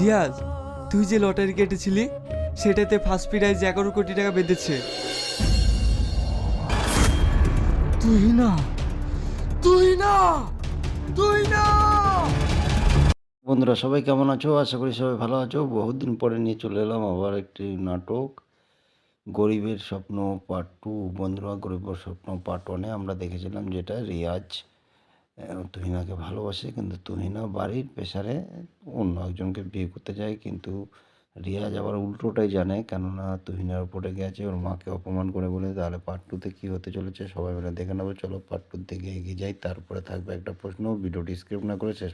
রিয়াজ তুই যে লটারি কেটেছিলি, সেটাতে ফার্স্ট প্রাইজ এগারো কোটি টাকা বেঁধেছে। তুই না তুই না তুই না! বন্ধুরা, সবাই কেমন আছো? আশা করি সবাই ভালো আছো। বহুত দিন পরে নিয়ে চলে এলাম আবার একটি নাটক, গরিবের স্বপ্ন পার্ট টু বন্ধুরা, গরিবের স্বপ্ন পার্ট ওয়ানে আমরা দেখেছিলাম যেটা রিয়াজ তুহিনাকে ভালোবাসে, কিন্তু তুহিনা বাড়ির পেশারে অন্য একজনকে বিয়ে করতে যায়, কিন্তু রিয়াজ আবার উল্টোটাই জানে, কেননা তুহিনার উপরে গেছে ওর মাকে অপমান করে বলে, তাহলে পার্ট টুতে কী হতে চলেছে? সবাই মিলে দেখে নেব, চলো পার্ট টুর দিকে এগিয়ে যাই, তারপরে থাকবে একটা প্রশ্ন, ভিডিওটি স্ক্রিপ্ট না করে শেষ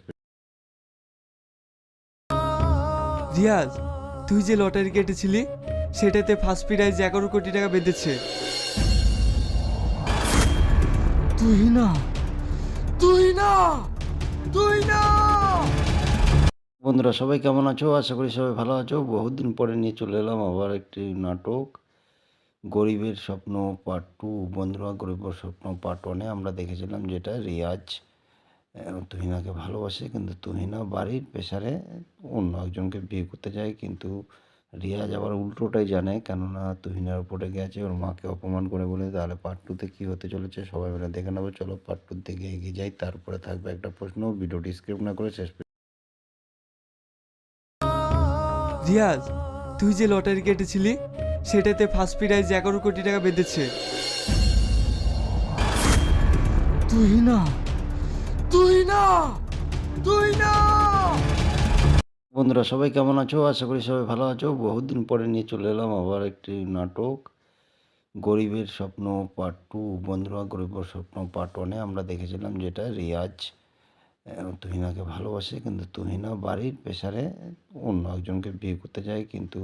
রিয়াজ, তুই যে লটারি কেটেছিলি, সেটাতে ফার্স্ট প্রাইজ এগারো কোটি টাকা বেঁধেছে। তুই না তুই না তুই না। বন্ধুরা, সবাই কেমন আছো? আশা করি সবাই ভালো আছো। বহুত দিন পরে নিয়ে চলে এলাম আবার একটি নাটক, গরিবের স্বপ্ন পার্ট টু বন্ধুরা, গরিবের স্বপ্ন পার্ট ওয়ানে আমরা দেখেছিলাম যেটা রিয়াজ তুহিনাকে ভালোবাসে, কিন্তু তুহিনা বাড়ির পেশারে অন্য একজনকে বিয়ে করতে যায়, কিন্তু রিয়াজ আবার উল্টোটাই জানে, কেননা তুহিনার উপরে গেছে ওর মাকে অপমান করে বলে, তাহলে পার্ট টুতে কী হতে চলেছে? সবাই মিলে দেখে নেব, চলো পার্ট টুর দিকে এগিয়ে যাই, তারপরে থাকবে একটা প্রশ্ন ভিডিওটি স্ক্রিপ্ট না করে শেষ রিয়াজ, তুই যে লটারি কেটেছিলি, সেটাতে ফার্স্ট প্রাইজ এগারো কোটি টাকা বেঁধেছে। তুই না তুই না তুই না! বন্ধুরা, সবাই কেমন আছো? আশা করি সবাই ভালো আছো। বহুত দিন পরে নিয়ে চলে এলাম আবার একটি নাটক, গরিবের স্বপ্ন পার্ট টু বন্ধুরা, গরিবের স্বপ্ন পার্ট ওয়ানে আমরা দেখেছিলাম যেটা রিয়াজ তুহিনাকে ভালোবাসে, কিন্তু তুহিনা বাড়ির পেশারে অন্য একজনকে বিয়ে করতে যায়, কিন্তু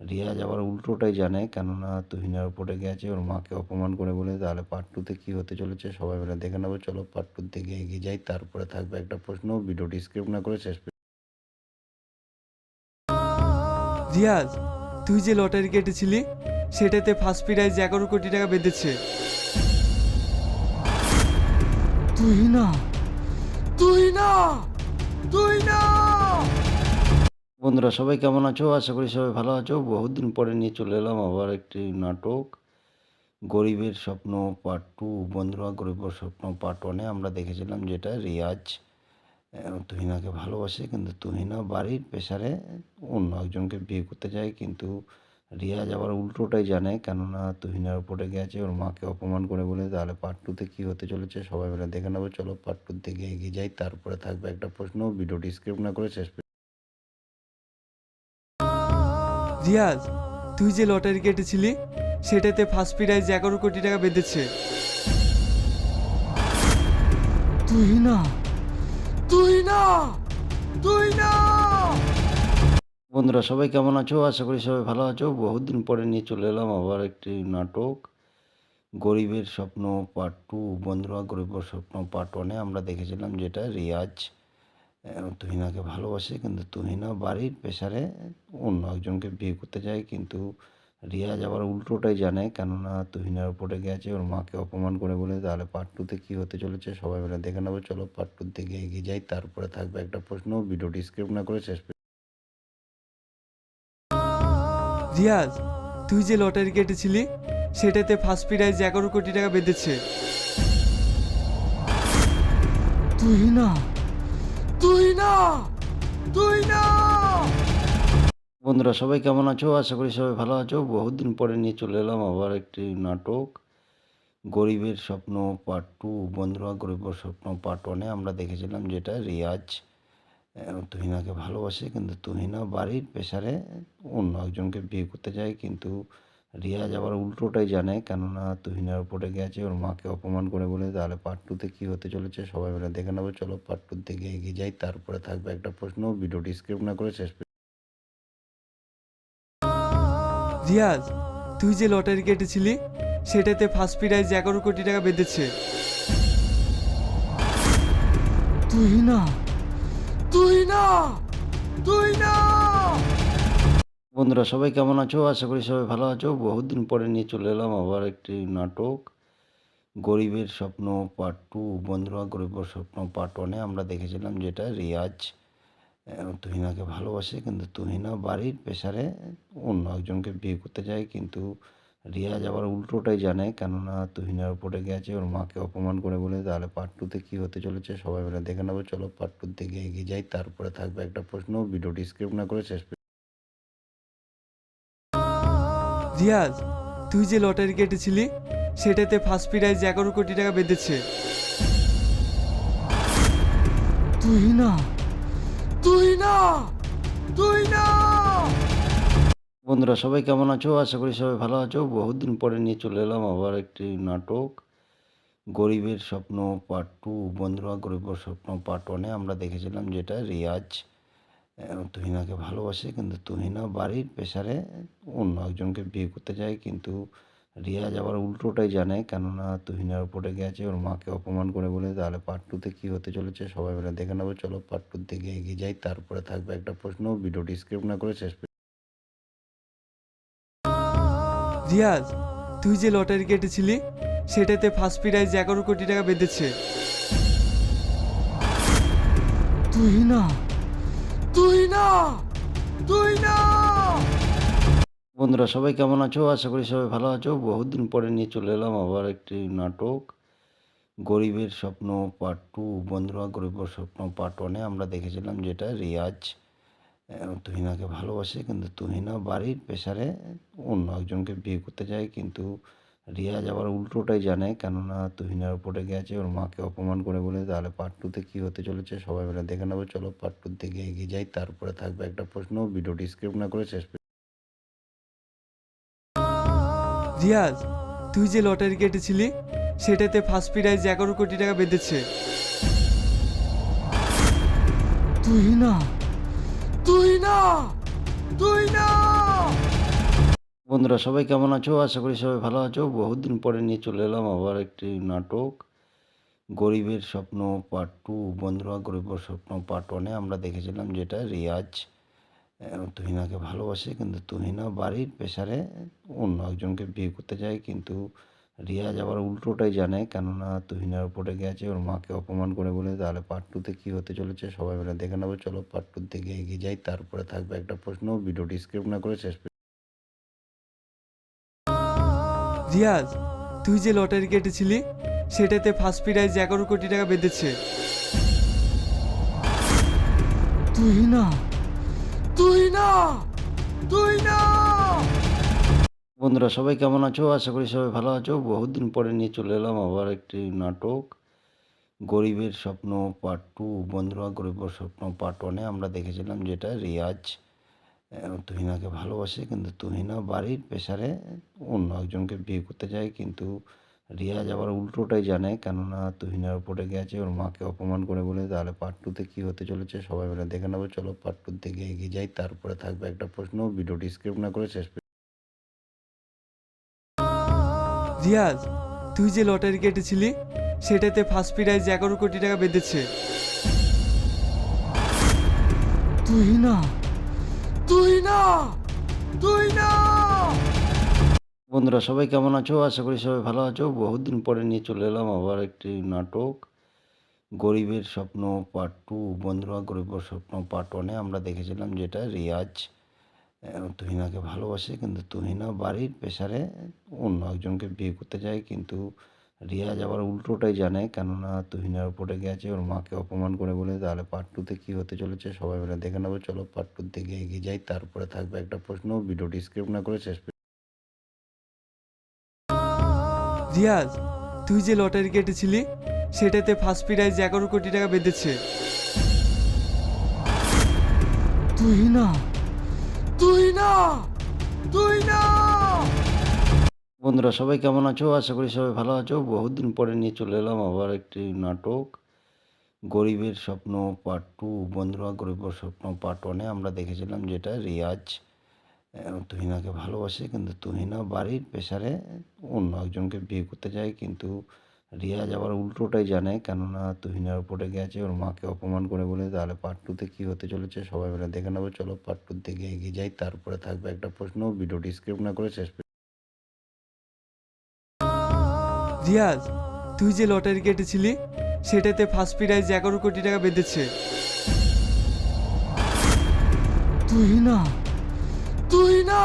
রিয়াজ আবার উল্টোটাই জানে, কেননা তুহিনার উপরে গেছে ওর মাকে অপমান করে বলে, তাহলে পার্ট টুতে কী হতে চলেছে? সবাই মিলে দেখে নেব। চলো পার্ট টুর দিকে এগিয়ে যাই, তারপরে থাকবে একটা প্রশ্ন। ভিডিওটি স্ক্রিপ্ট না করে শেষ রিয়াজ তুই যে লটারি কেটেছিলি, সেটাতে ফার্স্ট প্রাইজ এগারো কোটি টাকা বেঁধেছে। তুই না তুই না তুই না! বন্ধুরা, সবাই কেমন আছো? আশা করি সবাই ভালো আছো। বহুত দিন পরে নিয়ে চলে এলাম আবার একটি নাটক, গরিবের স্বপ্ন পার্ট টু বন্ধুরা, গরিবের স্বপ্ন পার্ট ওয়ানে আমরা দেখেছিলাম যেটা রিয়াজ তুহিনাকে ভালোবাসে, কিন্তু তুহিনা বাড়ির পেশারে অন্য একজনকে বিয়ে করতে যায়, কিন্তু রিয়াজ আবার উল্টোটাই জানে, কেননা তুহিনার উপরে গেছে ওর মাকে অপমান করে বলে, তাহলে পার্ট টুতে কী হতে চলেছে? সবাই মিলে দেখে নেব, চলো পার্ট টুর দিকে এগিয়ে যাই। তারপরে থাকবে একটা প্রশ্ন, ভিডিওটি স্ক্রিপ্ট না করে শেষ রিয়াজ, তুই যে লটারি কেটেছিলি, সেটাতে ফার্স্ট প্রাইজ এগারো কোটি টাকা বেঁধেছে। তুই না তুই না তুই না। বন্ধুরা, সবাই কেমন আছো? আশা করি সবাই ভালো আছো। বহুত দিন পরে নিয়ে চলে এলাম আবার একটি নাটক, গরিবের স্বপ্ন পার্ট টু বন্ধুরা, গরিবের স্বপ্ন পার্ট ওয়ানে আমরা দেখেছিলাম যেটা, রিয়াজ তুহিনাকে ভালোবাসে, কিন্তু তুহিনা বাড়ির পেশারে অন্য একজনকে বিয়ে করতে যায়, কিন্তু রিয়াজ আবার উল্টোটাই জানে, কেননা তুহিনার উপরে গেছে, ওর মাকে অপমান করে বলে, তাহলে পার্ট টুতে কী হতে চলেছে? সবাই মিলে দেখে নেব, চলো পার্ট টুর দিকে এগিয়ে যাই, তারপরে থাকবে একটা প্রশ্ন, ভিডিওটি স্ক্রিপ্ট না করে শেষ রিয়াজ, তুই যে লটারি কেটেছিলি, সেটাতে ফার্স্ট প্রাইজ এগারো কোটি টাকা বেঁধেছে। তুই না তুই না তুই না বন্ধুরা, সবাই কেমন আছো? আশা করি সবাই ভালো আছো। বহুত দিন পরে নিয়ে চলে এলাম আবার একটি নাটক, গরিবের স্বপ্ন পার্ট টু বন্ধুরা, গরিবের স্বপ্ন পার্ট ওয়ানে আমরা দেখেছিলাম যেটা রিয়াজ তুহিনাকে ভালোবাসে, কিন্তু তুহিনা বাড়ির পেশারে অন্য একজনকে বিয়ে করতে যায়, কিন্তু রিয়াজ আবার উল্টোটাই জানে, কেননা তুহিনার উপরে গেছে, ওর মাকে অপমান করে বলে, তাহলে পার্ট টুতে কী হতে চলেছে? সবাই মিলে দেখে নেব, চলো পার্ট টুর দিকে এগিয়ে যাই, তারপরে থাকবে একটা প্রশ্ন, ভিডিওটি স্ক্রিপ্ট না করে শেষ রিয়াজ তুই যে লটারি কেটেছিলি, সেটাতে ফার্স্ট প্রাইজ এগারো কোটি টাকা বেঁধেছে। তুই না তুই না তুই না! বন্ধুরা, সবাই কেমন আছো? আশা করি সবাই ভালো আছো। বহুত দিন পরে নিয়ে চলে এলাম আবার একটি নাটক, গরিবের স্বপ্ন পার্ট টু বন্ধুরা, গরিবের স্বপ্ন পার্ট ওয়ানে আমরা দেখেছিলাম যেটা রিয়াজ তুহিনাকে ভালোবাসে, কিন্তু তুহিনা বাড়ির প্রেশারে অন্য একজনকে বিয়ে করতে চায় কিন্তু রিয়াজ আবার উল্টোটাই জানে, কেননা তুহিনার উপরে গেছে, ওর মাকে অপমান করে বলে, তাহলে পার্ট টুতে কী হতে চলেছে? সবাই মিলে দেখে নেব, চলো পার্ট টুর দিকে এগিয়ে যাই, তারপরে থাকবে একটা প্রশ্ন ভিডিওটি স্ক্রিপ্ট না করে শেষ রিয়াজ, তুই যে লটারি কেটেছিলি, সেটাতে ফার্স্ট প্রাইজ এগারো কোটি টাকা বেঁধেছে। তুই না তুই না তুই না। বন্ধুরা, সবাই কেমন আছো? আশা করি সবাই ভালো আছো। বহুদিন পরে নিয়ে চলে এলাম আবার একটি নাটক, গরিবের স্বপ্ন পার্ট টু বন্ধুরা, গরিবের স্বপ্ন পার্ট ওয়ানে আমরা দেখেছিলাম যেটা রিয়াজ তুহিনাকে ভালোবাসে, কিন্তু তুহিনা বাড়ির প্রেশারে অন্য একজনকে বিয়ে করতে চায় কিন্তু রিয়াজ আবার উল্টোটাই জানে, কেননা তুহিনার উপরে গেছে, ওর মাকে অপমান করে বলে, তাহলে পার্ট টুতে কী হতে চলেছে? সবাই মিলে দেখে নেব, চলো পার্ট টুর দিকে এগিয়ে যাই, তারপরে থাকবে একটা প্রশ্ন ভিডিওটি স্ক্রিপ্ট না করে শেষ রিয়াজ, তুই যে লটারি কেটেছিলি, সেটাতে ফার্স্ট প্রাইজ এগারো কোটি টাকা বেঁধেছে। তুই না তুই না তুই না বন্ধুরা, সবাই কেমন আছো? আশা করি সবাই ভালো আছো। বহুদিন পরে নিয়ে চলে এলাম আবার একটি নাটক, গরিবের স্বপ্ন পার্ট টু বন্ধুরা, গরিবের স্বপ্ন পার্ট ওয়ানে আমরা দেখেছিলাম যেটা রিয়াজ তুহিনাকে ভালোবাসে, কিন্তু তুহিনা বাড়ির প্রেশারে অন্য একজনকে বিয়ে করতে চায় কিন্তু রিয়াজ আবার উল্টোটাই জানে, কেননা তুহিনার উপরে গেছে, ওর মাকে অপমান করে বলে, তাহলে পার্ট টুতে কী হতে চলেছে? সবাই মিলে দেখে নেব, চলো পার্ট টুর দিকে এগিয়ে যাই, তারপরে থাকবে একটা প্রশ্ন ভিডিওটি স্ক্রিপ্ট না করে শেষ রিয়াজ তুই যে লটারি কেটেছিলি, সেটাতে ফার্স্ট প্রাইজ এগারো কোটি টাকা বেঁধেছে। তুই না তুই না তুই না! বন্ধুরা, সবাই কেমন আছো? আশা করি সবাই ভালো আছো। বহুদিন পরে নিয়ে চলে এলাম আবার একটি নাটক, গরিবের স্বপ্ন পার্ট টু বন্ধুরা, গরিবের স্বপ্ন পার্ট ওয়ানে আমরা দেখেছিলাম যেটা রিয়াজ তুহিনাকে ভালোবাসে, কিন্তু তুহিনা বাড়ির প্রেশারে অন্য একজনকে বিয়ে করতে চায় কিন্তু রিয়াজ আবার উল্টোটাই জানে, কেননা তুহিনার উপরে গেছে ওর মাকে অপমান করে বলে, তাহলে পার্ট টুতে কী হতে চলেছে? সবাই মিলে দেখে নেব, চলো পার্ট টুর দিকে এগিয়ে যাই, তারপরে থাকবে একটা প্রশ্ন, ভিডিওটি স্ক্রিপ্ট না করে শেষ রিয়াজ, তুই যে লটারি কেটেছিলি, সেটাতে ফার্স্ট প্রাইজ এগারো কোটি টাকা বেঁধেছে। তুই না তুই না তুই না। বন্ধুরা, সবাই কেমন আছো? আশা করি সবাই ভালো আছো। বহুদিন পরে নিয়ে চলে এলাম আবার একটি নাটক, গরিবের স্বপ্ন পার্ট টু বন্ধুরা, গরিবের স্বপ্ন পার্ট ওয়ানে আমরা দেখেছিলাম যেটা রিয়াজ তুহিনাকে ভালোবাসে, কিন্তু তুহিনা বাড়ির প্রেশারে অন্য একজনকে বিয়ে করতে চায় কিন্তু রিয়াজ আবার উল্টোটাই জানে, কেননা তুহিনার উপরে গেছে ওর মাকে অপমান করে বলে, তাহলে পার্ট টুতে কী হতে চলেছে? সবাই মিলে দেখে নেব, চলো পার্ট টুর দিকে এগিয়ে যাই, তারপরে থাকবে একটা প্রশ্ন, ভিডিওটি স্ক্রিপ্ট না করে শেষ রিয়াজ, তুই যে লটারি কেটেছিলি, সেটাতে ফার্স্ট প্রাইজ এগারো কোটি টাকা বেঁধেছে। তুই না তুই না তুই না বন্ধুরা, সবাই কেমন আছো? আশা করি সবাই ভালো আছো। বহুদিন পরে নিয়ে চলে এলাম আবার একটি নাটক, গরিবের স্বপ্ন পার্ট টু বন্ধুরা, গরিবের স্বপ্ন পার্ট ওয়ানে আমরা দেখেছিলাম যেটা রিয়াজ তুহিনাকে ভালোবাসে, কিন্তু তুহিনা বাড়ির প্রেশারে অন্য একজনকে বিয়ে করতে যায়, কিন্তু রিয়াজ আবার উল্টোটাই জানে, কেননা তুহিনার উপরে গেছে ওর মাকে অপমান করে বলে, তাহলে পার্ট টুতে কী হতে চলেছে? সবাই মিলে দেখে নেব। চলো পার্ট টুর দিকে এগিয়ে যাই, তারপরে থাকবে একটা প্রশ্ন। ভিডিওটি স্ক্রিপ্ট না করে শেষ রিয়াজ তুই যে লটারি কেটেছিলি, সেটাতে ফার্স্ট প্রাইজ এগারো কোটি টাকা বেঁধেছে। তুই না তুই না তুই না! বন্ধুরা, সবাই কেমন আছো? আশা করি সবাই ভালো আছো। বহুদিন পরে নিয়ে চলে এলাম আবার একটি নাটক, গরিবের স্বপ্ন পার্ট টু বন্ধুরা গরিবের স্বপ্ন পার্ট ওয়ানে আমরা দেখেছিলাম যেটা রিয়াজ তুহিনাকে ভালোবাসে কিন্তু তুহিনা বাড়ির প্রেশারে অন্য একজনকে বিয়ে করতে চায় কিন্তু রিয়াজ আবার উল্টোটাই জানে কেননা তুহিনার উপরে গেছে ওর মাকে অপমান করে বলে তাহলে পার্ট টুতে কী হতে চলেছে? সবাই মিলে দেখে নেব চলো পার্ট টুর দিকে এগিয়ে যাই। তারপরে থাকবে একটা প্রশ্ন ভিডিওটি স্ক্রিপ্ট না করে শেষ রিয়াজ তুই যে লটারি কেটেছিলি সেটাতে ফার্স্ট প্রাইজ এগারো কোটি টাকা বেঁধেছে। তুই না তুই না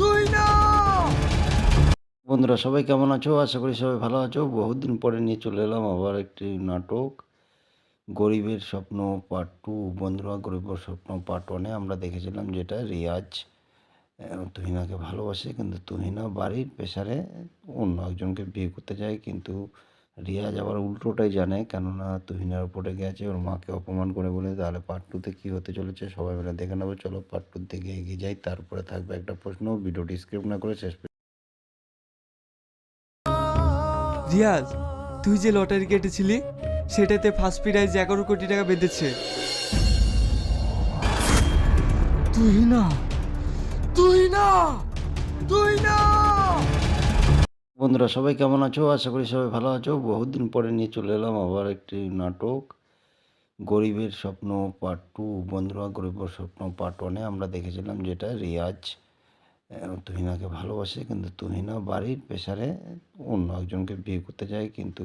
তুই না। বন্ধুরা, সবাই কেমন আছো? আশা করি সবাই ভালো আছো। বহুত দিন পরে নিয়ে চলে এলাম আবার একটি নাটক, গরিবের স্বপ্ন পার্ট টু বন্ধুরা, গরিবের স্বপ্ন পার্ট ওয়ানে আমরা দেখেছিলাম যেটা রিয়াজ তুহিনাকে ভালোবাসে, কিন্তু তুহিনা বাড়ির পেশারে অন্য একজনকে বিয়ে করতে চায় কিন্তু রিয়াজ আবার উল্টোটাই জানে, কেননা তুহিনার উপরে গেছে, ওর মাকে অপমান করে বলে, তাহলে পার্ট টুতে কী হতে চলেছে? সবাই মিলে দেখে নেব। চলো পার্ট টুর দিকে এগিয়ে যাই, তারপরে থাকবে একটা প্রশ্ন। ভিডিওটি স্ক্রিপ্ট না করে শেষ রিয়াজ, তুই যে লটারি কেটেছিলি, সেটাতে ফার্স্ট প্রাইজ এগারো কোটি টাকা বেঁধেছে। তুই না তুই না তুই না বন্ধুরা, সবাই কেমন আছো? আশা করি সবাই ভালো আছো। বহুত দিন পরে নিয়ে চলে এলাম আবার একটি নাটক, গরিবের স্বপ্ন পার্ট টু বন্ধুরা, গরিবের স্বপ্ন পার্ট ওয়ানে আমরা দেখেছিলাম যেটা রিয়াজ তুহিনাকে ভালোবাসে, কিন্তু তুহিনা বাড়ির পেশারে অন্য একজনকে বিয়ে করতে চায় কিন্তু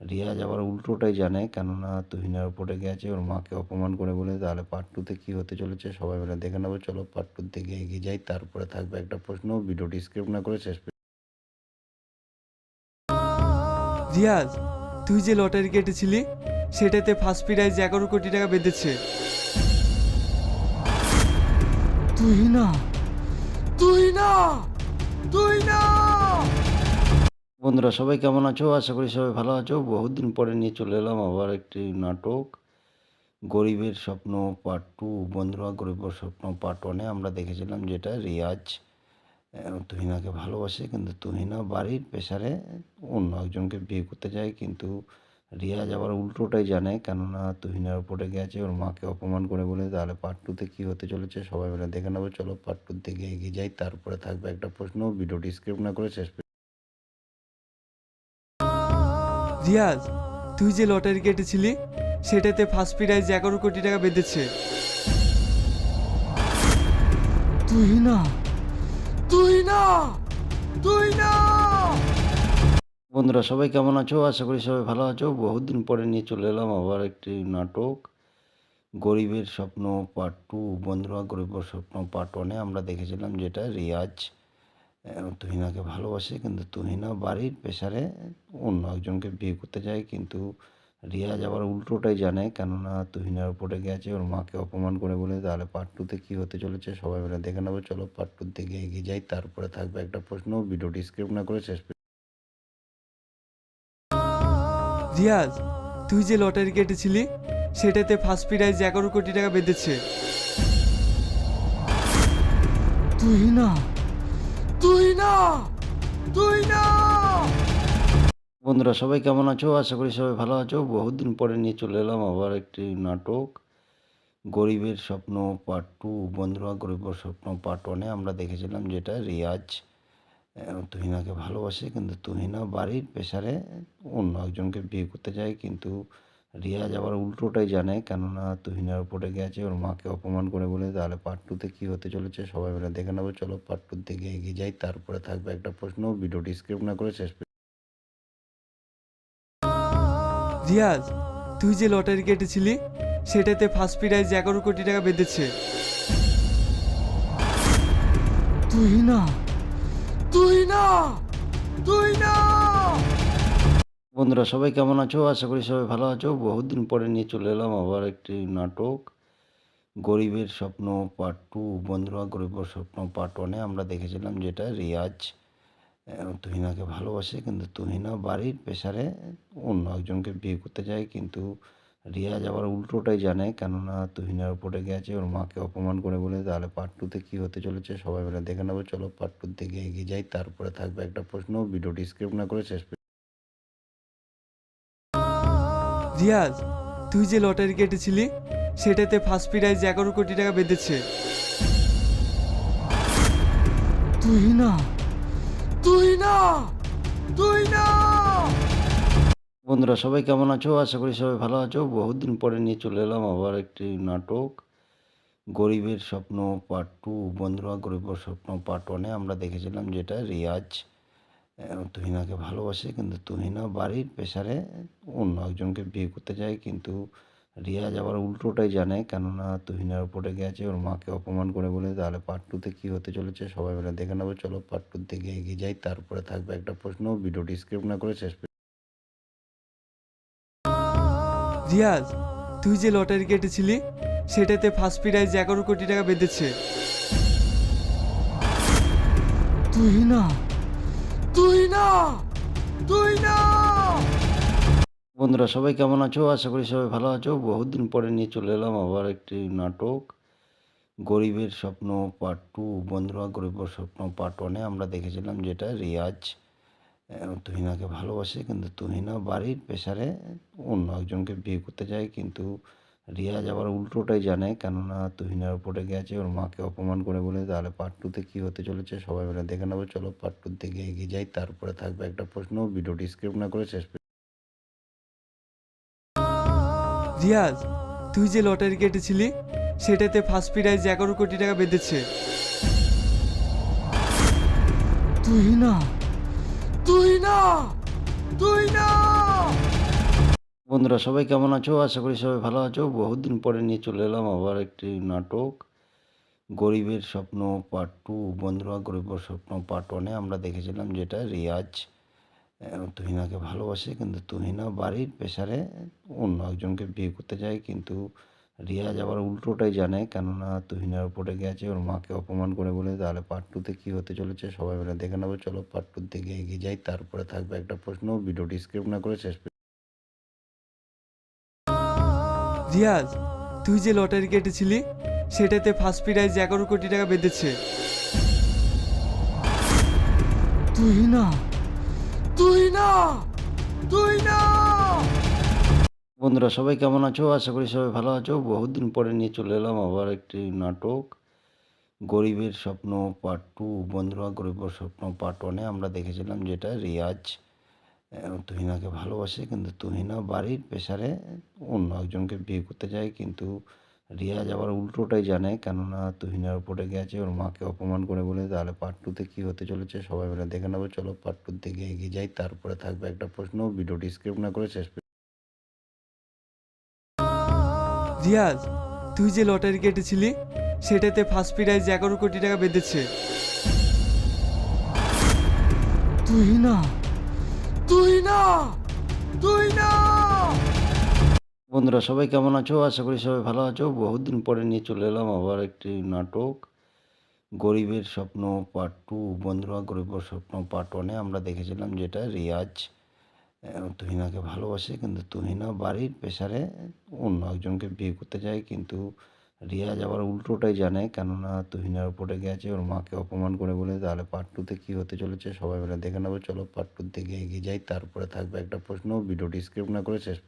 রিয়াজ আবার উল্টোটাই জানে, কেননা তুহিনার উপরে গেছে, ওর মাকে অপমান করে বলে, তাহলে পার্ট টুতে কী হতে চলেছে? সবাই মিলে দেখে নেব, চলো পার্ট টুর দিকে এগিয়ে যাই, তারপরে থাকবে একটা প্রশ্ন ভিডিওটি স্ক্রিপ্ট না করে শেষ রিয়াজ তুই যে লটারি কেটেছিলি, সেটাতে ফার্স্ট প্রাইজ এগারো কোটি টাকা বেঁধেছে। তুই না তুই না তুই না! বন্ধুরা, সবাই কেমন আছো? আশা করি সবাই ভালো আছো। বহুত দিন পরে নিয়ে চলে এলাম আবার একটি নাটক, গরিবের স্বপ্ন পার্ট টু বন্ধুরা, গরিবের স্বপ্ন পার্ট ওয়ানে আমরা দেখেছিলাম যেটা রিয়াজ তুহিনাকে ভালোবাসে, কিন্তু তুহিনা বাড়ির পেশারে অন্য একজনকে বিয়ে করতে চায় কিন্তু রিয়াজ আবার উল্টোটাই জানে, কেননা তুহিনার উপরে গেছে, ওর মাকে অপমান করে বলে, তাহলে পার্ট টুতে কী হতে চলেছে? সবাই মিলে দেখে নেব, চলো পার্ট টুর দিকে এগিয়ে যাই, তারপরে থাকবে একটা প্রশ্ন ভিডিওটি স্ক্রিপ্ট না করে শেষ রিয়াজ, তুই যে লটারি কেটেছিলি, সেটাতে ফার্স্ট প্রাইজ এগারো কোটি টাকা বেঁধেছে। তুই না না, তুই না। বন্ধুরা, সবাই কেমন আছো? আশা করি সবাই ভালো আছো। বহুত দিন পরে নিয়ে চলে এলাম আবার একটি নাটক, গরিবের স্বপ্ন পার্ট টু বন্ধুরা, গরিবের স্বপ্ন পার্ট ওয়ানে আমরা দেখেছিলাম যেটা রিয়াজ তুহিনাকে ভালোবাসে, কিন্তু তুহিনা বাড়ির পেশারে অন্য একজনকে বিয়ে করতে চায় কিন্তু রিয়াজ আবার উল্টোটাই জানে, কেননা তুহিনার উপরে গেছে ওর মাকে অপমান করে বলে, তাহলে পার্ট টুতে কী হতে চলেছে? সবাই মিলে দেখে নেব, চলো পার্ট টুর দিকে এগিয়ে যাই, তারপরে থাকবে একটা প্রশ্ন, ভিডিওটি স্ক্রিপ্ট না করে শেষ রিয়াজ, তুই যে লটারি কেটেছিলি, সেটাতে ফার্স্ট প্রাইজ এগারো কোটি টাকা বেঁধেছে। তুই না তুই না তুই না! বন্ধুরা, সবাই কেমন আছো? আশা করি সবাই ভালো আছো। বহুত দিন পরে নিয়ে চলে এলাম আবার একটি নাটক, গরিবের স্বপ্ন পার্ট টু বন্ধুরা, গরিবের স্বপ্ন পার্ট ওয়ানে আমরা দেখেছিলাম যেটা রিয়াজ তুহিনাকে ভালোবাসে, কিন্তু তুহিনা বাড়ির পেশারে অন্য একজনকে বিয়ে করতে চায় কিন্তু রিয়াজ আবার উল্টোটাই জানে, কেননা তুহিনার উপরে গেছে ওর মাকে অপমান করে বলে, তাহলে পার্ট টুতে কী হতে চলেছে? সবাই মিলে দেখে নেব, চলো পার্ট টুর দিকে এগিয়ে যাই, তারপরে থাকবে একটা প্রশ্ন ভিডিওটি স্ক্রিপ্ট না করে শেষ রিয়াজ তুই যে লটারি কেটেছিলি, সেটাতে ফার্স্ট প্রাইজ এগারো কোটি টাকা বেঁধেছে। তুই না তুই না তুই না! বন্ধুরা, সবাই কেমন আছো? আশা করি সবাই ভালো আছো। বহুত দিন পরে নিয়ে চলে এলাম আবার একটি নাটক, গরিবের স্বপ্ন পার্ট টু বন্ধুরা, গরিবের স্বপ্ন পার্ট ওয়ানে আমরা দেখেছিলাম যেটা রিয়াজ তুহিনাকে ভালোবাসে, কিন্তু তুহিনা বাড়ির পেশারে অন্য একজনকে বিয়ে করতে চায় কিন্তু রিয়াজ আবার উল্টোটাই জানে, কেননা তুহিনার উপরে গেছে ওর মাকে অপমান করে বলে, তাহলে পার্ট টুতে কী হতে চলেছে? সবাই মিলে দেখে নেব, চলো পার্ট টুর দিকে এগিয়ে যাই, তারপরে থাকবে একটা প্রশ্ন ভিডিওটি স্ক্রিপ্ট না করে শেষ রিয়াজ, তুই যে লটারি কেটেছিলি, সেটাতে ফার্স্ট প্রাইজ এগারো কোটি টাকা বেঁধেছে। তুই না তুই না তুই না বন্ধুরা, সবাই কেমন আছো? আশা করি সবাই ভালো আছো। বহুত দিন পরে নিয়ে চলে এলাম আবার একটি নাটক, গরিবের স্বপ্ন পার্ট টু বন্ধুরা, গরিবের স্বপ্ন পার্ট ওয়ানে আমরা দেখেছিলাম যেটা রিয়াজ তুহিনাকে ভালোবাসে, কিন্তু তুহিনা বাড়ির পেশারে অন্য একজনকে বিয়ে করতে চায় কিন্তু রিয়াজ আবার উল্টোটাই জানে, কেননা তুহিনার উপরে গেছে, ওর মাকে অপমান করে বলে, তাহলে পার্ট টুতে কী হতে চলেছে? সবাই মিলে দেখে নেব, চলো পার্ট টুর দিকে এগিয়ে যাই, তারপরে থাকবে একটা প্রশ্ন, ভিডিওটি স্ক্রিপ্ট না করে শেষ রিয়াজ, তুই যে লটারি কেটেছিলি, সেটাতে ফার্স্ট প্রাইজ এগারো কোটি টাকা বেঁধেছে। তুই না তুই না তুই না বন্ধুরা, সবাই কেমন আছো? আশা করি সবাই ভালো আছো। বহুত দিন পরে নিয়ে চলে এলাম আবার একটি নাটক, গরিবের স্বপ্ন পার্ট টু বন্ধুরা, গরিবের স্বপ্ন পার্ট ওয়ানে আমরা দেখেছিলাম যেটা রিয়াজ তুহিনাকে ভালোবাসে, কিন্তু তুহিনা বাড়ির পেশারে অন্য একজনকে বিয়ে করতে যায়, কিন্তু রিয়াজ আবার উল্টোটাই জানে, কেননা তুহিনার উপরে গেছে ওর মাকে অপমান করে বলে, তাহলে পার্ট টুতে কী হতে চলেছে? সবাই মিলে দেখে নেব, চলো পার্ট টুর দিকে এগিয়ে যাই, তারপরে থাকবে একটা প্রশ্ন, ভিডিওটি স্ক্রিপ্ট না করে শেষ রিয়াজ তুই যে লটারি কেটেছিলি, সেটাতে ফার্স্ট প্রাইজ এগারো কোটি টাকা বেঁধেছে। তুই না তুই না তুই না! বন্ধুরা, সবাই কেমন আছো? আশা করি সবাই ভালো আছো। বহুত দিন পরে নিয়ে চলে এলাম আবার একটি নাটক, গরিবের স্বপ্ন পার্ট টু বন্ধুরা, গরিবের স্বপ্ন পার্ট ওয়ানে আমরা দেখেছিলাম যেটা রিয়াজ তুহিনাকে ভালোবাসে কিন্তু তুহিনা বাড়ির পেশারে অন্য একজনকে বিয়ে করতে চায় কিন্তু রিয়াজ আবার উল্টোটাই জানে কেননা তুহিনার উপরে গেছে ওর মাকে অপমান করে বলে তাহলে পার্ট টুতে কী হতে চলেছে? সবাই মিলে দেখে নেব চলো পার্ট টুর দিকে এগিয়ে যাই তারপরে থাকবে একটা প্রশ্ন ভিডিওটি স্ক্রিপ্ট না করে শেষ রিয়াজ তুই যে লটারি কেটেছিলি সেটাতে ফার্স্ট প্রাইজ এগারো কোটি টাকা বেঁধেছে। তুই না তুই না তুই না। বন্ধুরা, সবাই কেমন আছো? আশা করি সবাই ভালো আছো। বহুত দিন পরে নিয়ে চলে এলাম আবার একটি নাটক, গরিবের স্বপ্ন পার্ট টু বন্ধুরা, গরিবের স্বপ্ন পার্ট ওয়ানে আমরা দেখেছিলাম যেটা রিয়াজ তুহিনাকে ভালোবাসে, কিন্তু তুহিনা বাড়ির পেশারে অন্য একজনকে বিয়ে করতে চায় কিন্তু রিয়াজ আবার উল্টোটাই জানে, কেননা তুহিনার উপরে গেছে, ওর মাকে অপমান করে বলে, তাহলে পার্ট টুতে কী হতে চলেছে সবাই মিলে দেখে নেব, চলো পার্ট টুর দিকে এগিয়ে যাই, তারপরে থাকবে একটা প্রশ্ন ভিডিওটি স্ক্রিপ্ট না করে শেষ রিয়াজ, তুই যে লটারি কেটেছিলি, সেটাতে ফার্স্ট প্রাইজ এগারো কোটি টাকা বেঁধেছে। তুই না তুই না তুই না বন্ধুরা, সবাই কেমন আছো? আশা করি সবাই ভালো আছো। বহুত দিন পরে নিয়ে চলে এলাম আবার একটি নাটক, গরিবের স্বপ্ন পার্ট টু বন্ধুরা, গরিবের স্বপ্ন পার্ট ওয়ানে আমরা দেখেছিলাম যেটা রিয়াজ তুহিনাকে ভালোবাসে, কিন্তু তুহিনা বাড়ির পেশারে অন্য একজনকে বিয়ে করতে চায় কিন্তু রিয়াজ আবার উল্টোটাই জানে, কেননা তুহিনার উপরে গেছে, ওর মাকে অপমান করে বলে, তাহলে পার্ট টুতে কী হতে চলেছে? সবাই মিলে দেখে নেব, চলো পার্ট টুর দিকে এগিয়ে যাই, তারপরে থাকবে একটা প্রশ্ন ভিডিওটি স্ক্রিপ্ট না করে শেষ